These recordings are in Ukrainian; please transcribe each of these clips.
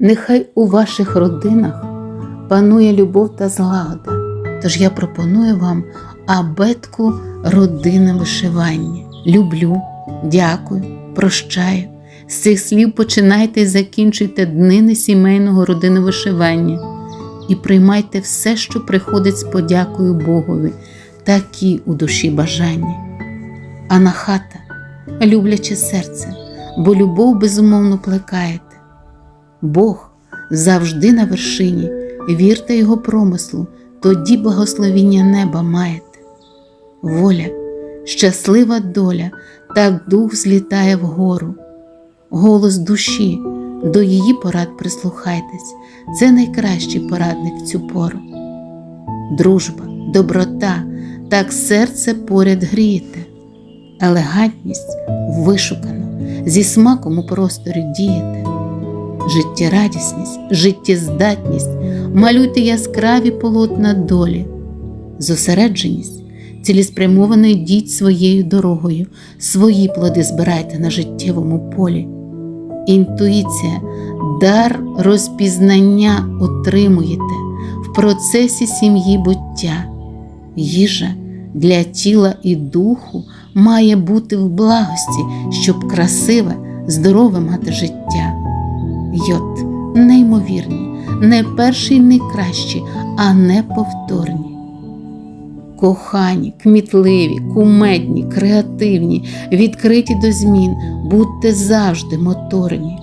Нехай у ваших родинах панує любов та злагода. Тож я пропоную вам абетку родинне вишивання. Люблю, дякую, прощаю. З цих слів починайте і закінчуйте днини сімейного родинного вишивання і приймайте все, що приходить з подякою Богові, такі у душі бажання. А на любляче серце, бо любов безумовно плекаєте. Бог завжди на вершині, вірте Його промислу, тоді благословіння неба маєте. Воля, щаслива доля, так дух злітає вгору. Голос душі, до її порад прислухайтесь, це найкращий порадник в цю пору. Дружба, доброта, так серце поряд грієте, елегантність вишукано, зі смаком у просторі дієте життєрадісність, життєздатність, малюйте яскраві полотна долі, зосередженість, цілеспрямовано йдіть своєю дорогою, свої плоди збирайте на життєвому полі. Інтуїція, дар розпізнання отримуєте в процесі сім'ї буття. Їжа для тіла і духу має бути в благості, щоб красиве, здорове мати життя. Йот неймовірні, не перші не кращі, а неповторні. Кохані, кмітливі, кумедні, креативні, відкриті до змін, будьте завжди моторні,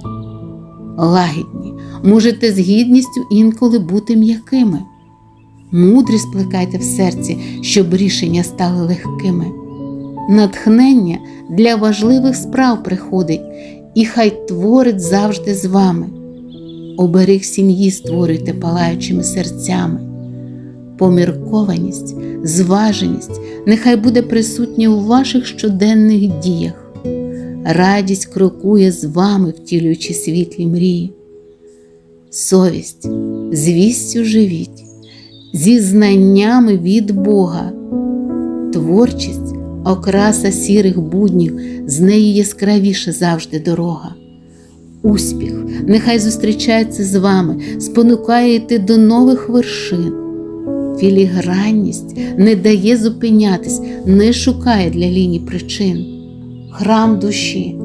лагідні, можете з гідністю інколи бути м'якими. Мудрі сплекайте в серці, щоб рішення стали легкими. Натхнення для важливих справ приходить, і хай творить завжди з вами. Оберіг сім'ї створюйте палаючими серцями. Поміркованість, зваженість нехай буде присутня у ваших щоденних діях. Радість крокує з вами, втілюючи світлі мрії. Совість, звістю живіть, зі знаннями від Бога, творчість, окраса сірих буднів, з неї яскравіше завжди дорога. Успіх нехай зустрічається з вами, спонукає йти до нових вершин. Філігранність не дає зупинятись, не шукає для ліній причин. Храм душі.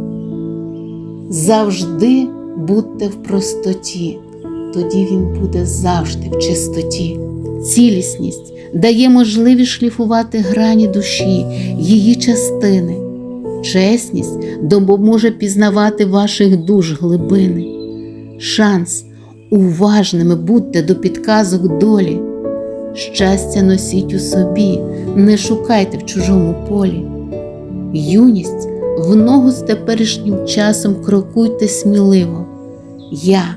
Завжди будьте в простоті, тоді він буде завжди в чистоті. Цілісність дає можливість шліфувати грані душі, її частини. Чесність допоможе пізнавати ваших душ глибини. Шанс уважними будьте до підказок долі. Щастя носіть у собі, не шукайте в чужому полі. Юність в ногу з теперішнім часом крокуйте сміливо. Я,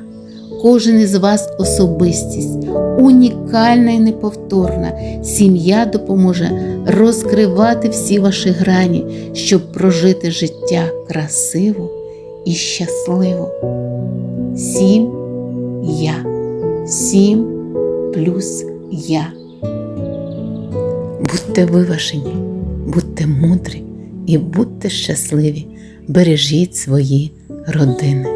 кожен із вас особистість, унікальна і неповторна. Сім'я допоможе розкривати всі ваші грані, щоб прожити життя красиво і щасливо. Сім я, сім плюс я. Будьте виважені, будьте мудрі і будьте щасливі, бережіть свої родини.